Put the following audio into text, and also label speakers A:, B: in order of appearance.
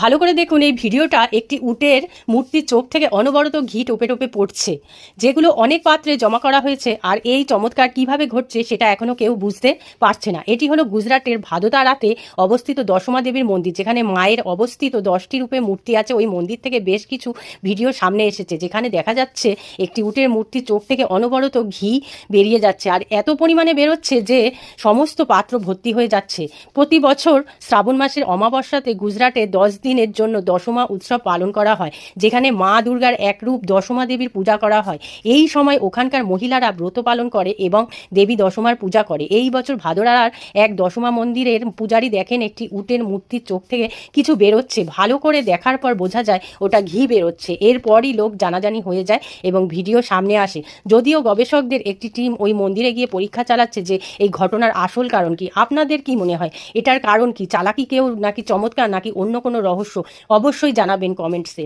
A: ভালো করে দেখুন, এই ভিডিওটা একটি উটের মূর্তির চোখ থেকে অনবরত ঘি টোপে টোপে পড়ছে। যেগুলো অনেক পাত্রে জমা করা হয়েছে, আর এই চমৎকার কীভাবে ঘটছে সেটা এখনও কেউ বুঝতে পারছে না। এটি হলো গুজরাটের ভাদোদারাতে অবস্থিত দশমা দেবীর মন্দির, যেখানে মায়ের অবস্থিত দশটি রূপে মূর্তি আছে। ওই মন্দির থেকে বেশ কিছু ভিডিও সামনে এসেছে, যেখানে দেখা যাচ্ছে একটি উটের মূর্তি চোখ থেকে অনবরত ঘি বেরিয়ে যাচ্ছে। আর এত পরিমাণে বেরোচ্ছে যে সমস্ত পাত্র ভর্তি হয়ে যাচ্ছে। প্রতি বছর শ্রাবণ মাসের অমাবস্যাতে গুজরাটে দশ দিনের জন্য দশমা উৎসব পালন করা হয়, যেখানে মা দুর্গার একরূপ দশমা দেবীর পূজা করা হয়। এই সময় ওখানকার মহিলারা ব্রত পালন করে এবং দেবী দশমার পূজা করে। এই বছর ভাদরার এক দশমা মন্দিরের পূজারি দেখেন একটি উটের মূর্তির চোখ থেকে কিছু বেরোচ্ছে। ভালো করে দেখার পর বোঝা যায় ওটা ঘি বেরোচ্ছে। এরপরই লোক জানাজানি হয়ে যায় এবং ভিডিও সামনে আসে। যদিও গবেষকদের একটি টিম ওই মন্দিরে গিয়ে পরীক্ষা চালাচ্ছে যে এই ঘটনার আসল কারণ কি। আপনাদের কি মনে হয়? এটার কারণ কি? চালাকি কেউ নাকি চমৎকার নাকি অন্য কোনো রহস্য অবশ্যই জানাবেন কমেন্টসে।